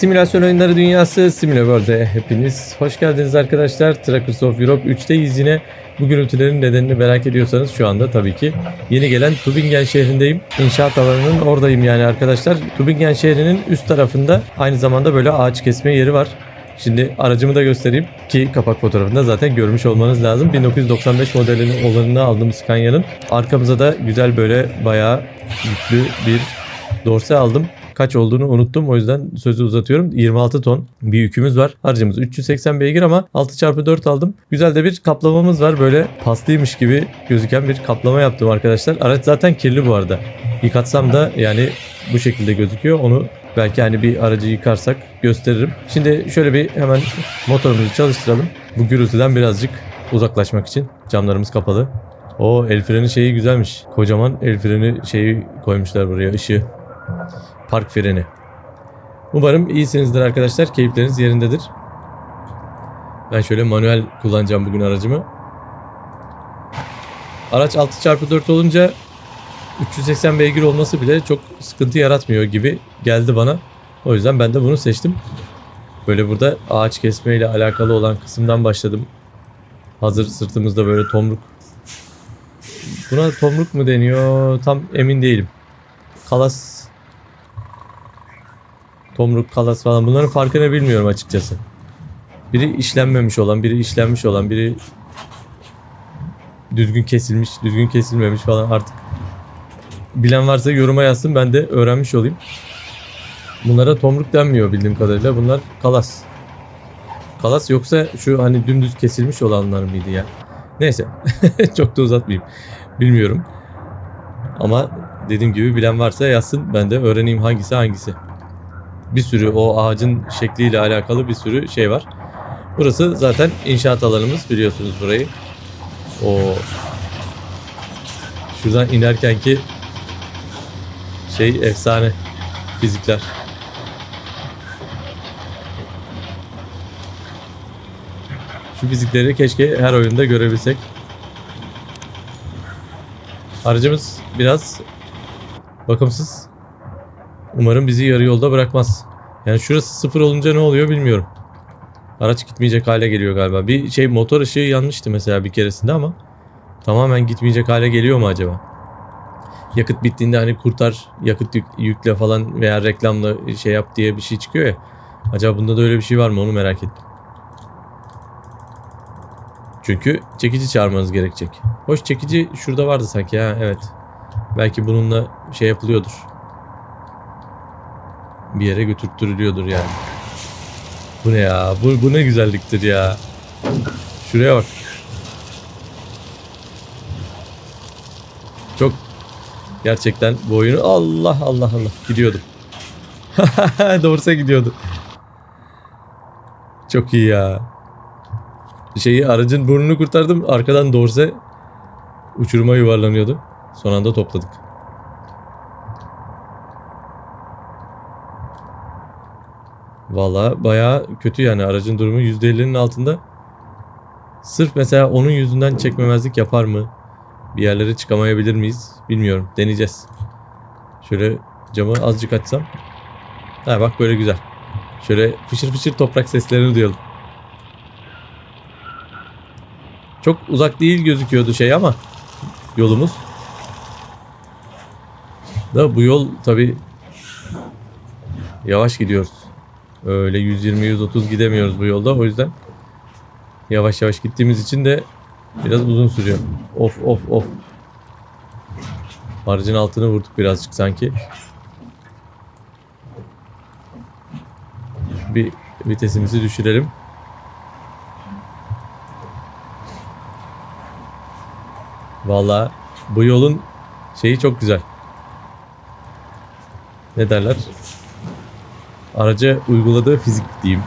Simülasyon oyunları dünyası Simulaworld'e hepiniz hoş geldiniz arkadaşlar. Trackers of Europe 3'teyiz yine. Bu gürültülerin nedenini merak ediyorsanız şu anda tabii ki yeni gelen Tübingen şehrindeyim. İnşaat alanının oradayım yani arkadaşlar. Tübingen şehrinin üst tarafında aynı zamanda böyle ağaç kesme yeri var. Şimdi aracımı da göstereyim ki kapak fotoğrafında zaten görmüş olmanız lazım. 1995 modelinin olanını aldım Scania'nın. Arkamıza da güzel böyle bayağı yüklü bir dorse aldım. Kaç olduğunu unuttum o yüzden sözü uzatıyorum. 26 ton bir yükümüz var. Harcımız 380 beygir ama 6x4 aldım. Güzel de bir kaplamamız var. Böyle paslıymış gibi gözüken bir kaplama yaptım arkadaşlar. Araç zaten kirli bu arada. Yıkatsam da yani bu şekilde gözüküyor. Onu belki hani bir aracı yıkarsak gösteririm. Şimdi şöyle bir hemen motorumuzu çalıştıralım. Bu gürültüden birazcık uzaklaşmak için. Camlarımız kapalı. O el freni şeyi güzelmiş. Kocaman el freni şeyi koymuşlar buraya ışığı. Park freni. Umarım iyisinizdir arkadaşlar. Keyifleriniz yerindedir. Ben şöyle manuel kullanacağım bugün aracımı. Araç 6x4 olunca 380 beygir olması bile çok sıkıntı yaratmıyor gibi geldi bana. O yüzden ben de bunu seçtim. Böyle burada ağaç kesme ile alakalı olan kısımdan başladım. Hazır sırtımızda böyle tomruk. Buna tomruk mu deniyor? Tam emin değilim. Kalas Tomruk, kalas falan bunların farkını bilmiyorum açıkçası. Biri işlenmemiş olan, biri işlenmiş olan, biri düzgün kesilmiş, düzgün kesilmemiş falan artık. Bilen varsa yoruma yazsın ben de öğrenmiş olayım. Bunlara tomruk denmiyor bildiğim kadarıyla. Bunlar kalas. Kalas yoksa şu hani dümdüz kesilmiş olanlar mıydı ya? Neyse. Çok da uzatmayayım. Bilmiyorum. Ama dediğim gibi bilen varsa yazsın. Ben de öğreneyim hangisi hangisi bir sürü o ağacın şekliyle alakalı bir sürü şey var. Burası zaten inşaat alanımız biliyorsunuz burayı. O şuradan inerken ki şey efsane fizikler. Şu fizikleri keşke her oyunda görebilsek. Aracımız biraz bakımsız Umarım bizi yarı yolda bırakmaz. Yani şurası sıfır olunca ne oluyor bilmiyorum. Araç gitmeyecek hale geliyor galiba. Bir şey motor ışığı yanmıştı mesela bir keresinde ama tamamen gitmeyecek hale geliyor mu acaba? Yakıt bittiğinde hani kurtar yakıt yük, yükle falan veya reklamla şey yap diye bir şey çıkıyor ya. Acaba bunda da öyle bir şey var mı onu merak ettim. Çünkü çekici çağırmanız gerekecek. Hoş çekici şurada vardı sanki ya evet. Belki bununla şey yapılıyordur bir yere götürttürülüyordur yani. Bu ne ya? Bu, bu ne güzelliktir ya. Şuraya bak. Çok gerçekten bu oyunu Allah Allah Allah gidiyordum. Doğrusa gidiyordu. Çok iyi ya. Şeyi aracın burnunu kurtardım. Arkadan Dorse uçuruma yuvarlanıyordu. Son anda topladık. Valla baya kötü yani aracın durumu %50'nin altında. Sırf mesela onun yüzünden çekmemezlik yapar mı? Bir yerlere çıkamayabilir miyiz? Bilmiyorum. Deneyeceğiz. Şöyle camı azıcık açsam. Ha bak böyle güzel. Şöyle fışır fışır toprak seslerini duyalım. Çok uzak değil gözüküyordu şey ama yolumuz. Da bu yol tabi yavaş gidiyoruz. Öyle 120-130 gidemiyoruz bu yolda. O yüzden yavaş yavaş gittiğimiz için de biraz uzun sürüyor. Of of of. Aracın altını vurduk birazcık sanki. Bir vitesimizi düşürelim. Vallahi bu yolun şeyi çok güzel. Ne derler? Araca uyguladığı fizik diyeyim.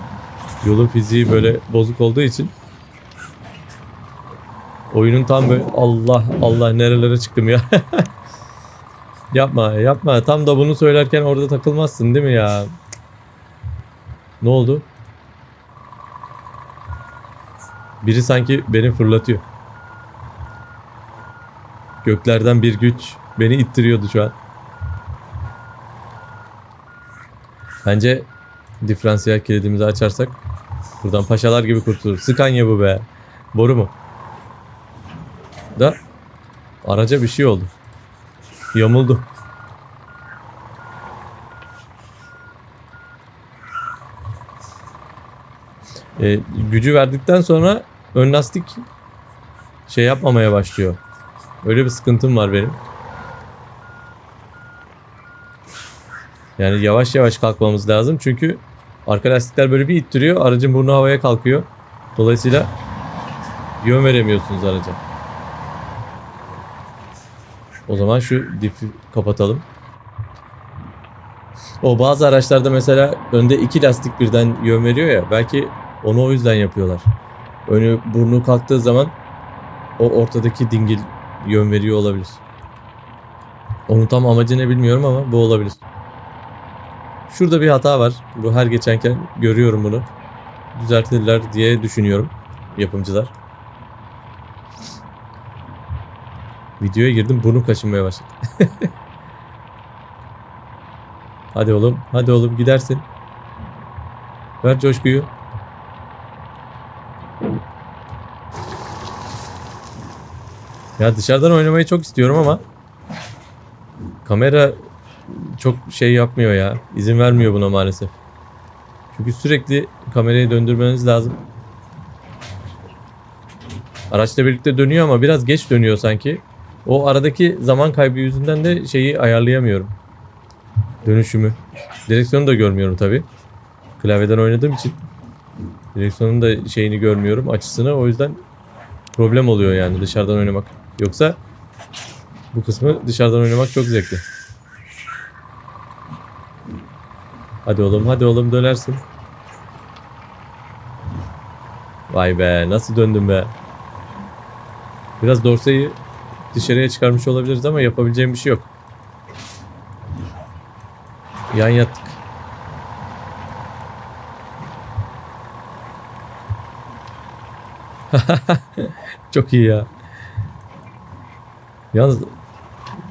Yolun fiziği böyle bozuk olduğu için oyunun tam böyle Allah Allah nerelere çıktım ya. yapma yapma tam da bunu söylerken orada takılmazsın değil mi ya? Ne oldu? Biri sanki beni fırlatıyor. Göklerden bir güç beni ittiriyordu şu an. Bence Diferansiyel kilidimizi açarsak buradan paşalar gibi kurtulur. Scania bu be. Boru mu? Da araca bir şey oldu. Yamuldu. E, gücü verdikten sonra ön lastik şey yapmamaya başlıyor. Öyle bir sıkıntım var benim. Yani yavaş yavaş kalkmamız lazım çünkü arka lastikler böyle bir ittiriyor. Aracın burnu havaya kalkıyor. Dolayısıyla yön veremiyorsunuz araca. O zaman şu difi kapatalım. O bazı araçlarda mesela önde iki lastik birden yön veriyor ya. Belki onu o yüzden yapıyorlar. Önü burnu kalktığı zaman o ortadaki dingil yön veriyor olabilir. Onun tam amacı ne bilmiyorum ama bu olabilir. Şurada bir hata var. Bu her geçenken görüyorum bunu. Düzeltirler diye düşünüyorum yapımcılar. Videoya girdim burnum kaşınmaya başladı. hadi oğlum, hadi oğlum gidersin. Ver coşkuyu. Ya dışarıdan oynamayı çok istiyorum ama kamera çok şey yapmıyor ya. İzin vermiyor buna maalesef. Çünkü sürekli kamerayı döndürmeniz lazım. Araçla birlikte dönüyor ama biraz geç dönüyor sanki. O aradaki zaman kaybı yüzünden de şeyi ayarlayamıyorum. Dönüşümü. Direksiyonu da görmüyorum tabi. Klavyeden oynadığım için. Direksiyonun da şeyini görmüyorum açısını. O yüzden problem oluyor yani dışarıdan oynamak. Yoksa bu kısmı dışarıdan oynamak çok zevkli. Hadi oğlum hadi oğlum dönersin. Vay be nasıl döndüm be. Biraz dorseyi dışarıya çıkarmış olabiliriz ama yapabileceğim bir şey yok. Yan yattık. Çok iyi ya. Yalnız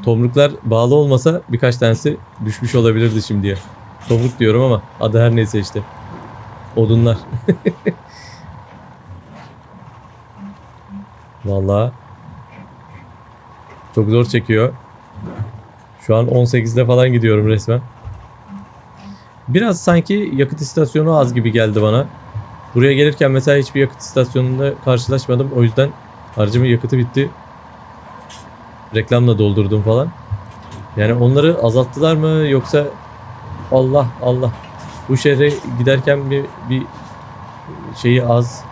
tomruklar bağlı olmasa birkaç tanesi düşmüş olabilirdi şimdiye. Tomruk diyorum ama adı her neyse işte. Odunlar. Vallahi çok zor çekiyor. Şu an 18'de falan gidiyorum resmen. Biraz sanki yakıt istasyonu az gibi geldi bana. Buraya gelirken mesela hiçbir yakıt istasyonunda karşılaşmadım. O yüzden aracımın yakıtı bitti. Reklamla doldurdum falan. Yani onları azalttılar mı yoksa Allah Allah bu şehre giderken bir, bir şeyi az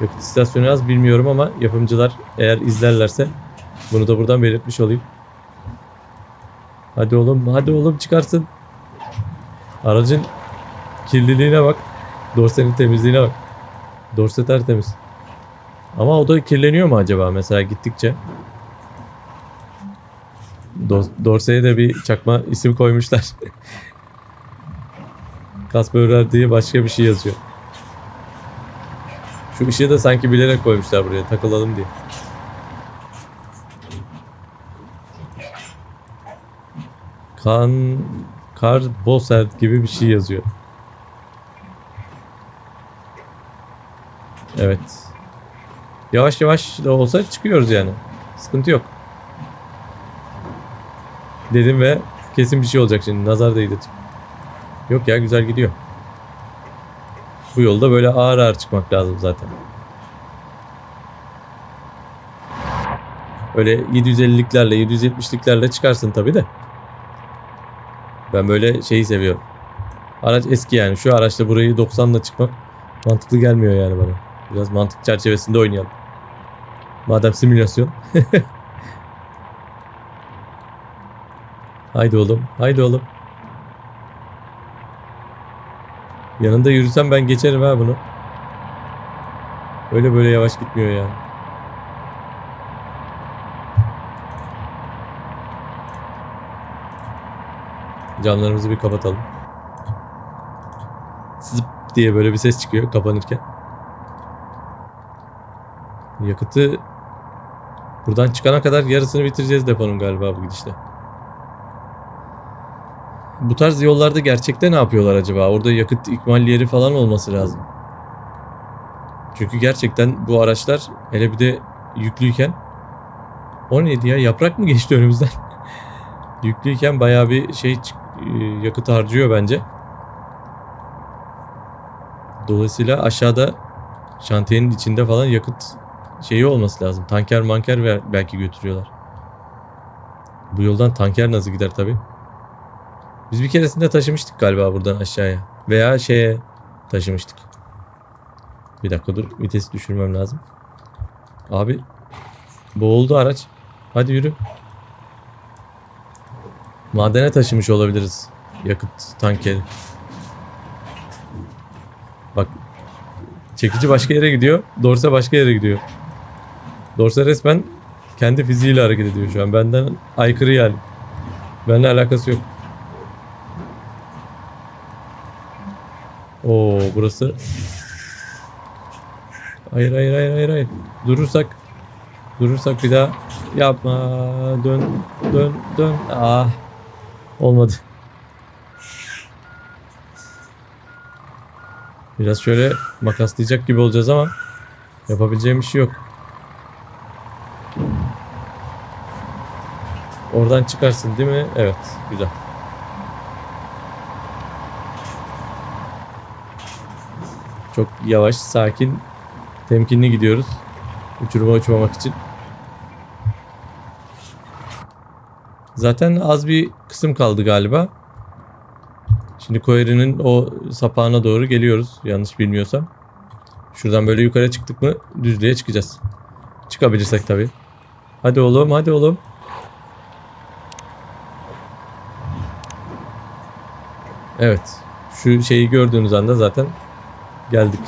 yakıt istasyonu az bilmiyorum ama yapımcılar eğer izlerlerse bunu da buradan belirtmiş olayım. Hadi oğlum hadi oğlum çıkarsın. Aracın kirliliğine bak. Dorsenin temizliğine bak. Dorse tertemiz. Ama o da kirleniyor mu acaba mesela gittikçe? Do- Dorse'ye de bir çakma isim koymuşlar. Kasper diye başka bir şey yazıyor. Şu ışığı da sanki bilerek koymuşlar buraya takılalım diye. Kan Kar Bosert gibi bir şey yazıyor. Evet. Yavaş yavaş da olsa çıkıyoruz yani. Sıkıntı yok. Dedim ve kesin bir şey olacak şimdi. Nazar değdi. Yok ya güzel gidiyor. Bu yolda böyle ağır ağır çıkmak lazım zaten. Öyle 750'liklerle 770'liklerle çıkarsın tabi de. Ben böyle şeyi seviyorum. Araç eski yani. Şu araçla burayı 90'la çıkmak mantıklı gelmiyor yani bana. Biraz mantık çerçevesinde oynayalım. Madem simülasyon. haydi oğlum. Haydi oğlum. Yanında yürüsem ben geçerim ha bunu. Öyle böyle yavaş gitmiyor yani. Camlarımızı bir kapatalım. Zıp diye böyle bir ses çıkıyor kapanırken. Yakıtı buradan çıkana kadar yarısını bitireceğiz deponun galiba bu gidişle. Bu tarz yollarda gerçekte ne yapıyorlar acaba? Orada yakıt ikmal yeri falan olması lazım. Çünkü gerçekten bu araçlar hele bir de yüklüyken o neydi ya yaprak mı geçti önümüzden? yüklüyken bayağı bir şey e, yakıt harcıyor bence. Dolayısıyla aşağıda şantiyenin içinde falan yakıt şeyi olması lazım. Tanker manker belki götürüyorlar. Bu yoldan tanker nasıl gider tabi. Biz bir keresinde taşımıştık galiba buradan aşağıya. Veya şeye taşımıştık. Bir dakika dur. Vitesi düşürmem lazım. Abi boğuldu araç. Hadi yürü. Madene taşımış olabiliriz. Yakıt tankeri. Bak çekici başka yere gidiyor. Dorse başka yere gidiyor. Dorse resmen kendi fiziğiyle hareket ediyor şu an. Benden aykırı yani. Benimle alakası yok. Oo burası. Hayır hayır hayır hayır hayır. Durursak durursak bir daha yapma. Dön dön dön. Ah. Olmadı. Biraz şöyle makaslayacak gibi olacağız ama yapabileceğim bir şey yok. Oradan çıkarsın değil mi? Evet, güzel. Çok yavaş, sakin, temkinli gidiyoruz. Uçuruma uçmamak için. Zaten az bir kısım kaldı galiba. Şimdi Koyeri'nin o sapağına doğru geliyoruz. Yanlış bilmiyorsam. Şuradan böyle yukarı çıktık mı düzlüğe çıkacağız. Çıkabilirsek tabii. Hadi oğlum, hadi oğlum. Evet. Şu şeyi gördüğünüz anda zaten geldik.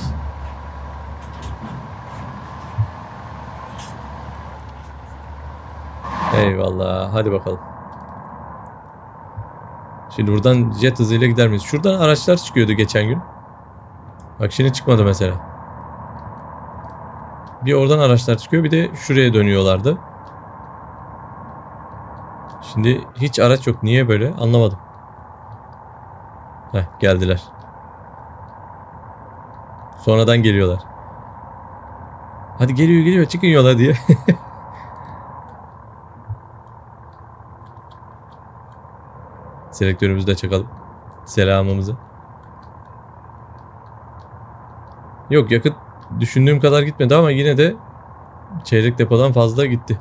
Eyvallah. Hadi bakalım. Şimdi buradan jet hızıyla gider miyiz? Şuradan araçlar çıkıyordu geçen gün. Bak şimdi çıkmadı mesela. Bir oradan araçlar çıkıyor bir de şuraya dönüyorlardı. Şimdi hiç araç yok. Niye böyle? Anlamadım. Heh geldiler. Sonradan geliyorlar. Hadi geliyor geliyor çıkın yola diye. Selektörümüzü de çakalım. Selamımızı. Yok yakıt düşündüğüm kadar gitmedi ama yine de çeyrek depodan fazla gitti.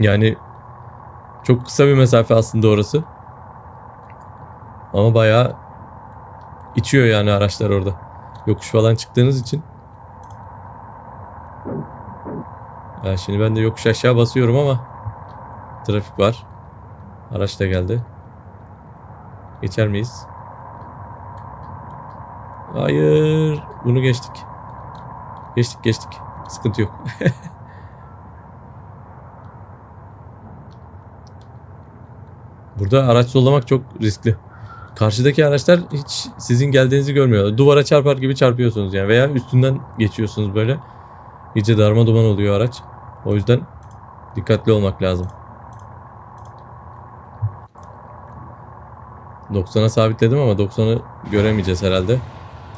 Yani çok kısa bir mesafe aslında orası. Ama bayağı içiyor yani araçlar orada. Yokuş falan çıktığınız için. Ya şimdi ben de yokuş aşağı basıyorum ama trafik var. Araç da geldi. Geçer miyiz? Hayır. Bunu geçtik. Geçtik geçtik. Sıkıntı yok. Burada araç sollamak çok riskli. Karşıdaki araçlar hiç sizin geldiğinizi görmüyor. Duvara çarpar gibi çarpıyorsunuz yani veya üstünden geçiyorsunuz böyle. İyice darma duman oluyor araç. O yüzden dikkatli olmak lazım. 90'a sabitledim ama 90'ı göremeyeceğiz herhalde.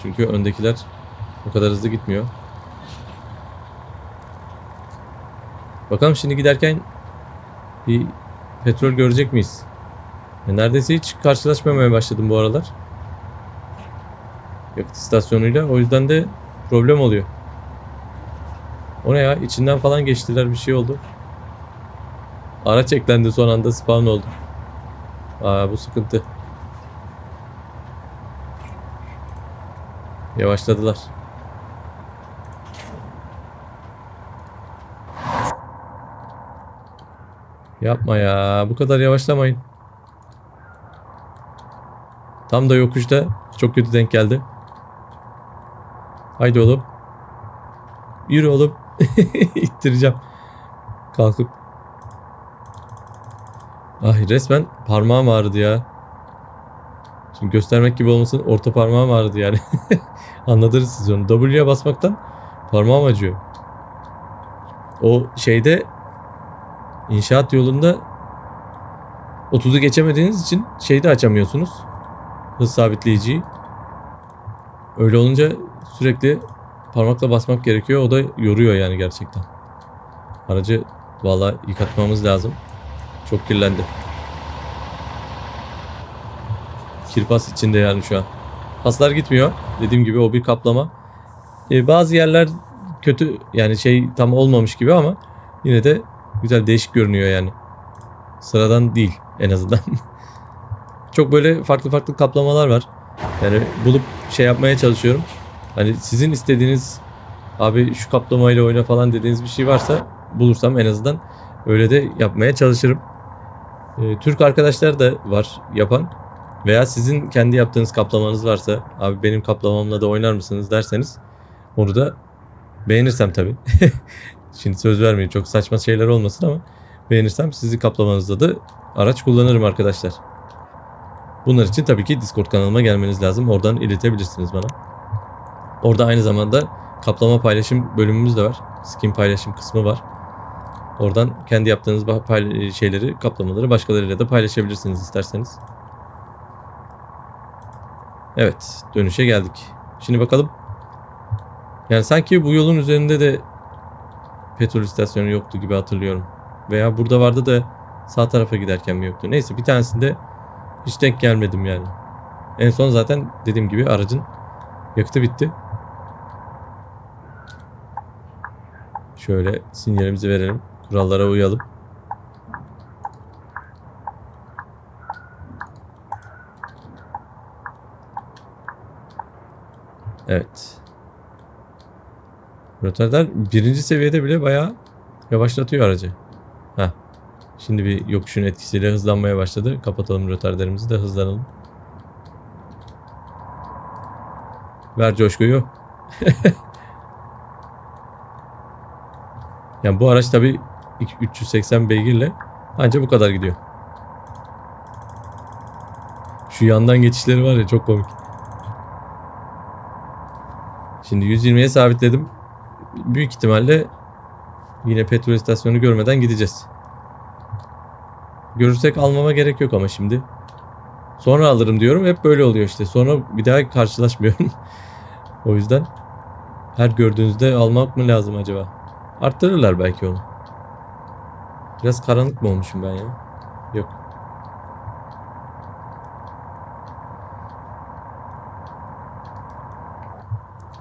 Çünkü öndekiler o kadar hızlı gitmiyor. Bakalım şimdi giderken bir petrol görecek miyiz? Ya Neredeyse hiç karşılaşmamaya başladım bu aralar. Yakıt istasyonuyla. O yüzden de problem oluyor. O ne ya? İçinden falan geçtiler bir şey oldu. Araç eklendi son anda spawn oldu. Aa bu sıkıntı. Yavaşladılar. Yapma ya. Bu kadar yavaşlamayın. Tam da yokuşta çok kötü denk geldi. Haydi oğlum. Yürü oğlum. İttireceğim. Kalkıp. Ay resmen parmağım ağrıdı ya. Şimdi göstermek gibi olmasın orta parmağım ağrıdı yani. Anladınız siz onu. W'ye basmaktan parmağım acıyor. O şeyde inşaat yolunda 30'u geçemediğiniz için şeyi de açamıyorsunuz. Hız sabitleyiciyi. Öyle olunca sürekli parmakla basmak gerekiyor. O da yoruyor yani gerçekten. Aracı vallahi yıkatmamız lazım. Çok kirlendi. Kirpas içinde yani şu an. Paslar gitmiyor. Dediğim gibi o bir kaplama. Ee, bazı yerler kötü yani şey tam olmamış gibi ama yine de güzel değişik görünüyor yani. Sıradan değil en azından. Çok böyle farklı farklı kaplamalar var. Yani bulup şey yapmaya çalışıyorum. Hani sizin istediğiniz abi şu kaplamayla oyna falan dediğiniz bir şey varsa bulursam en azından öyle de yapmaya çalışırım. Ee, Türk arkadaşlar da var yapan veya sizin kendi yaptığınız kaplamanız varsa abi benim kaplamamla da oynar mısınız derseniz onu da beğenirsem tabii. Şimdi söz vermeyin çok saçma şeyler olmasın ama beğenirsem sizi kaplamanızda da araç kullanırım arkadaşlar. Bunlar için tabii ki Discord kanalıma gelmeniz lazım. Oradan iletebilirsiniz bana. Orada aynı zamanda kaplama paylaşım bölümümüz de var. Skin paylaşım kısmı var. Oradan kendi yaptığınız şeyleri, kaplamaları başkalarıyla da paylaşabilirsiniz isterseniz. Evet, dönüşe geldik. Şimdi bakalım. Yani sanki bu yolun üzerinde de petrol istasyonu yoktu gibi hatırlıyorum. Veya burada vardı da sağ tarafa giderken mi yoktu? Neyse bir tanesinde hiç denk gelmedim yani. En son zaten dediğim gibi aracın yakıtı bitti. Şöyle sinyalimizi verelim. Kurallara uyalım. Evet. Rötarder birinci seviyede bile bayağı yavaşlatıyor aracı. Heh. Şimdi bir yokuşun etkisiyle hızlanmaya başladı. Kapatalım rötarderimizi de hızlanalım. Ver coşkuyu. yani bu araç tabi 380 beygirle anca bu kadar gidiyor. Şu yandan geçişleri var ya çok komik. Şimdi 120'ye sabitledim. Büyük ihtimalle yine petrol istasyonu görmeden gideceğiz. Görürsek almama gerek yok ama şimdi. Sonra alırım diyorum. Hep böyle oluyor işte. Sonra bir daha karşılaşmıyorum. o yüzden her gördüğünüzde almak mı lazım acaba? Arttırırlar belki onu. Biraz karanlık mı olmuşum ben ya? Yok.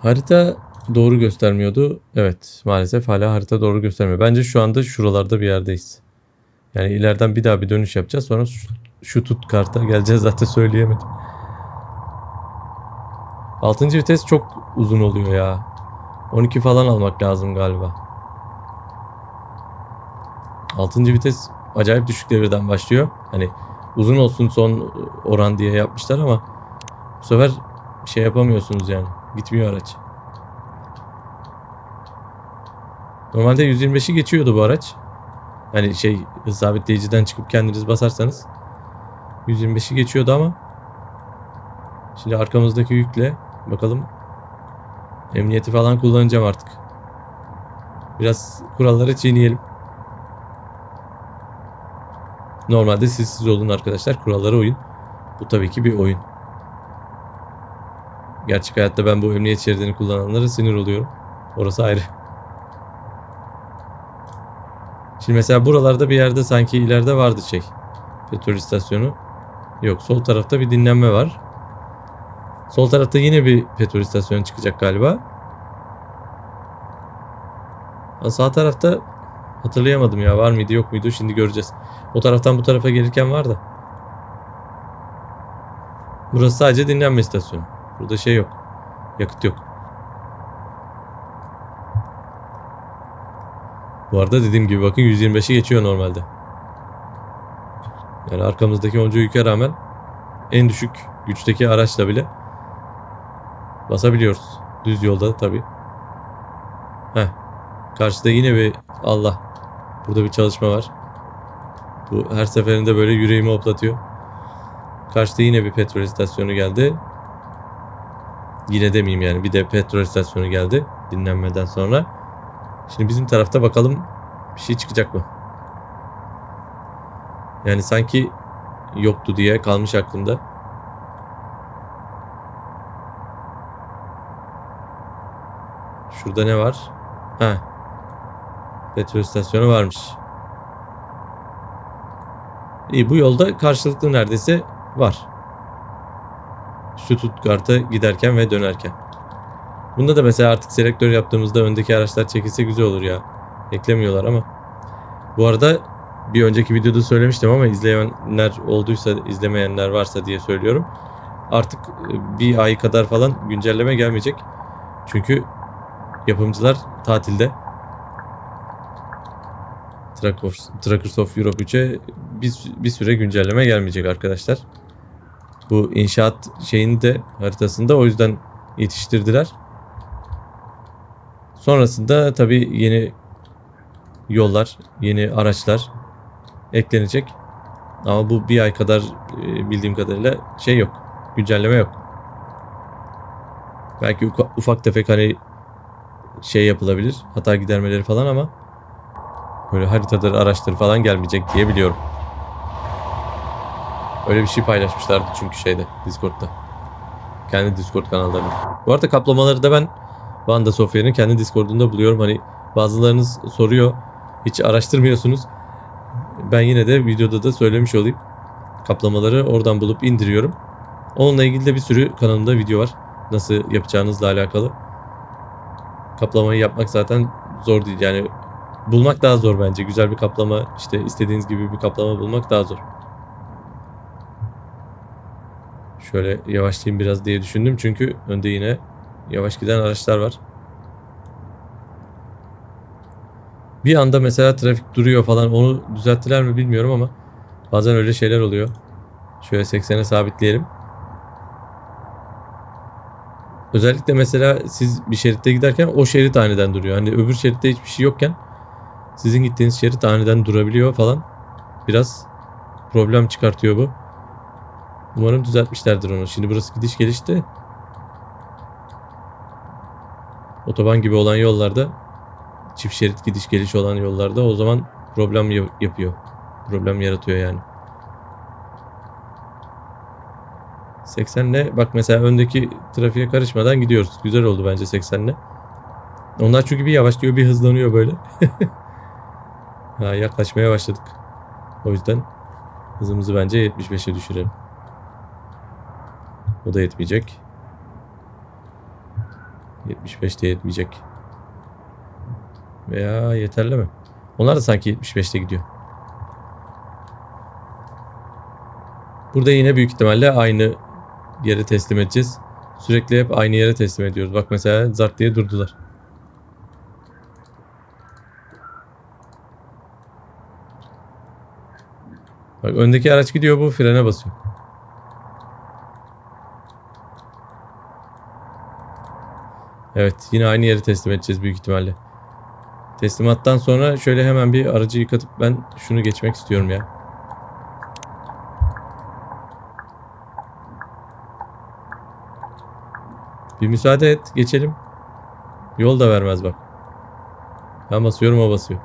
Harita doğru göstermiyordu. Evet maalesef hala harita doğru göstermiyor. Bence şu anda şuralarda bir yerdeyiz. Yani ileriden bir daha bir dönüş yapacağız. Sonra şu, tut karta geleceğiz zaten söyleyemedim. 6. vites çok uzun oluyor ya. 12 falan almak lazım galiba. 6. vites acayip düşük devirden başlıyor. Hani uzun olsun son oran diye yapmışlar ama bu sefer şey yapamıyorsunuz yani. Gitmiyor araç. Normalde 125'i geçiyordu bu araç. Hani şey sabitleyiciden çıkıp kendiniz basarsanız 125'i geçiyordu ama şimdi arkamızdaki yükle bakalım emniyeti falan kullanacağım artık. Biraz kuralları çiğneyelim. Normalde siz siz olun arkadaşlar. Kurallara uyun. Bu tabii ki bir oyun. Gerçek hayatta ben bu emniyet şeridini kullananlara sinir oluyorum. Orası ayrı. Şimdi mesela buralarda bir yerde sanki ileride vardı şey. Petrol istasyonu. Yok sol tarafta bir dinlenme var. Sol tarafta yine bir petrol istasyonu çıkacak galiba. Sağ tarafta hatırlayamadım ya var mıydı yok muydu şimdi göreceğiz. O taraftan bu tarafa gelirken var da. Burası sadece dinlenme istasyonu. Burada şey yok. Yakıt yok. Bu arada dediğim gibi bakın 125'i geçiyor normalde. Yani arkamızdaki onca yüke rağmen en düşük güçteki araçla bile basabiliyoruz. Düz yolda tabi. Heh. Karşıda yine bir Allah. Burada bir çalışma var. Bu her seferinde böyle yüreğimi hoplatıyor. Karşıda yine bir petrol istasyonu geldi. Yine demeyeyim yani bir de petrol istasyonu geldi dinlenmeden sonra. Şimdi bizim tarafta bakalım bir şey çıkacak mı? Yani sanki yoktu diye kalmış aklımda. Şurada ne var? Ha. Petrol istasyonu varmış. İyi bu yolda karşılıklı neredeyse var. Stuttgart'a giderken ve dönerken. Bunda da mesela artık selektör yaptığımızda öndeki araçlar çekilse güzel olur ya. Eklemiyorlar ama. Bu arada bir önceki videoda söylemiştim ama izleyenler olduysa izlemeyenler varsa diye söylüyorum. Artık e, bir ay kadar falan güncelleme gelmeyecek. Çünkü yapımcılar tatilde. Trackers, Trackers of Europe 3'e bir, bir süre güncelleme gelmeyecek arkadaşlar. Bu inşaat şeyini de haritasında o yüzden yetiştirdiler. Sonrasında tabii yeni yollar, yeni araçlar eklenecek. Ama bu bir ay kadar e, bildiğim kadarıyla şey yok. Güncelleme yok. Belki ufa- ufak tefek hani şey yapılabilir. Hata gidermeleri falan ama böyle haritadır, araçtır falan gelmeyecek diye biliyorum. Öyle bir şey paylaşmışlardı çünkü şeyde Discord'da. Kendi Discord kanallarında. Bu arada kaplamaları da ben Vanda Sofya'nın kendi Discord'unda buluyorum. Hani bazılarınız soruyor. Hiç araştırmıyorsunuz. Ben yine de videoda da söylemiş olayım. Kaplamaları oradan bulup indiriyorum. Onunla ilgili de bir sürü kanalımda video var. Nasıl yapacağınızla alakalı. Kaplamayı yapmak zaten zor değil. Yani bulmak daha zor bence. Güzel bir kaplama, işte istediğiniz gibi bir kaplama bulmak daha zor. Şöyle yavaşlayayım biraz diye düşündüm. Çünkü önde yine yavaş giden araçlar var. Bir anda mesela trafik duruyor falan onu düzelttiler mi bilmiyorum ama bazen öyle şeyler oluyor. Şöyle 80'e sabitleyelim. Özellikle mesela siz bir şeritte giderken o şerit aniden duruyor. Hani öbür şeritte hiçbir şey yokken sizin gittiğiniz şerit aniden durabiliyor falan. Biraz problem çıkartıyor bu. Umarım düzeltmişlerdir onu. Şimdi burası gidiş gelişti. Otoban gibi olan yollarda çift şerit gidiş geliş olan yollarda o zaman problem ya- yapıyor. Problem yaratıyor yani. 80'le bak mesela öndeki trafiğe karışmadan gidiyoruz. Güzel oldu bence 80'le. Onlar çünkü bir yavaşlıyor bir hızlanıyor böyle. ha, yaklaşmaya başladık. O yüzden hızımızı bence 75'e düşürelim. O da yetmeyecek. 75 de yetmeyecek. Veya yeterli mi? Onlar da sanki 75'te gidiyor. Burada yine büyük ihtimalle aynı yere teslim edeceğiz. Sürekli hep aynı yere teslim ediyoruz. Bak mesela zart diye durdular. Bak öndeki araç gidiyor bu frene basıyor. Evet yine aynı yere teslim edeceğiz büyük ihtimalle. Teslimattan sonra şöyle hemen bir aracı yıkatıp ben şunu geçmek istiyorum ya. Bir müsaade et geçelim. Yol da vermez bak. Ben basıyorum o basıyor.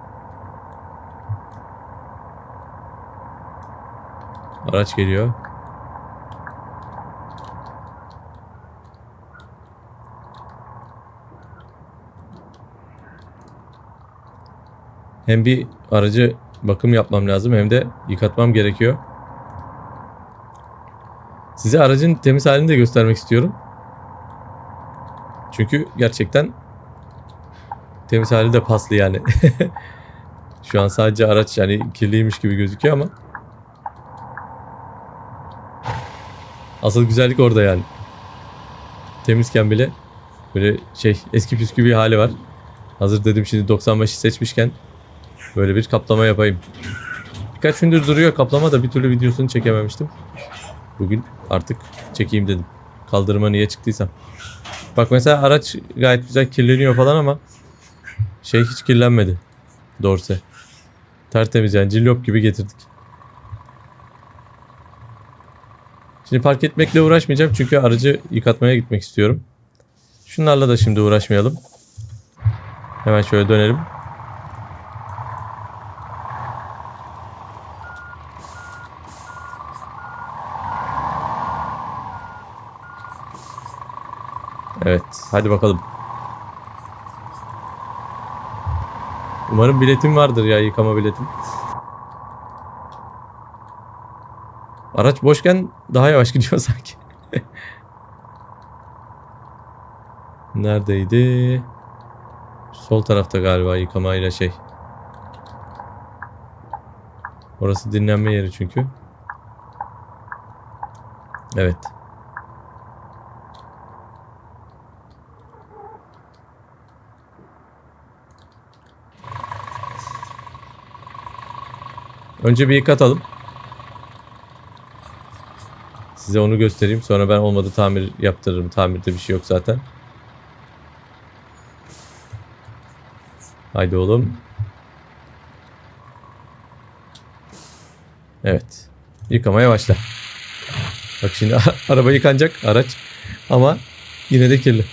Araç geliyor. Hem bir aracı bakım yapmam lazım hem de yıkatmam gerekiyor. Size aracın temiz halini de göstermek istiyorum. Çünkü gerçekten temiz hali de paslı yani. Şu an sadece araç yani kirliymiş gibi gözüküyor ama asıl güzellik orada yani. Temizken bile böyle şey eski püskü bir hali var. Hazır dedim şimdi 95'i seçmişken böyle bir kaplama yapayım. Birkaç gündür duruyor kaplama da bir türlü videosunu çekememiştim. Bugün artık çekeyim dedim. Kaldırıma niye çıktıysam. Bak mesela araç gayet güzel kirleniyor falan ama şey hiç kirlenmedi. Dorse. Tertemiz yani cillop gibi getirdik. Şimdi park etmekle uğraşmayacağım çünkü aracı yıkatmaya gitmek istiyorum. Şunlarla da şimdi uğraşmayalım. Hemen şöyle dönelim. Evet hadi bakalım. Umarım biletim vardır ya yıkama biletim. Araç boşken daha yavaş gidiyor sanki. Neredeydi? Sol tarafta galiba yıkamayla şey. Orası dinlenme yeri çünkü. Evet. Önce bir yıkatalım. Size onu göstereyim. Sonra ben olmadı tamir yaptırırım. Tamirde bir şey yok zaten. Haydi oğlum. Evet. Yıkamaya başla. Bak şimdi araba yıkanacak araç. Ama yine de kirli.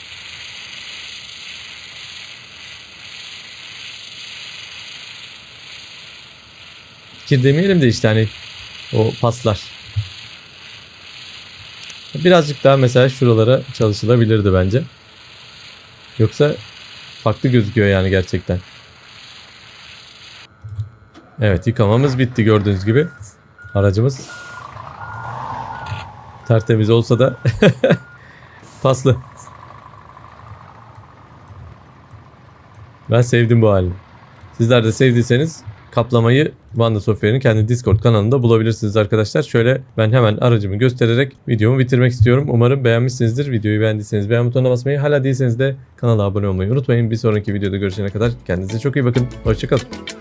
Kir demeyelim de işte hani o paslar. Birazcık daha mesela şuralara çalışılabilirdi bence. Yoksa farklı gözüküyor yani gerçekten. Evet yıkamamız bitti gördüğünüz gibi. Aracımız tertemiz olsa da paslı. Ben sevdim bu halini. Sizler de sevdiyseniz kaplamayı Vanda Software'in kendi Discord kanalında bulabilirsiniz arkadaşlar. Şöyle ben hemen aracımı göstererek videomu bitirmek istiyorum. Umarım beğenmişsinizdir. Videoyu beğendiyseniz beğen butonuna basmayı, hala değilseniz de kanala abone olmayı unutmayın. Bir sonraki videoda görüşene kadar kendinize çok iyi bakın. Hoşçakalın.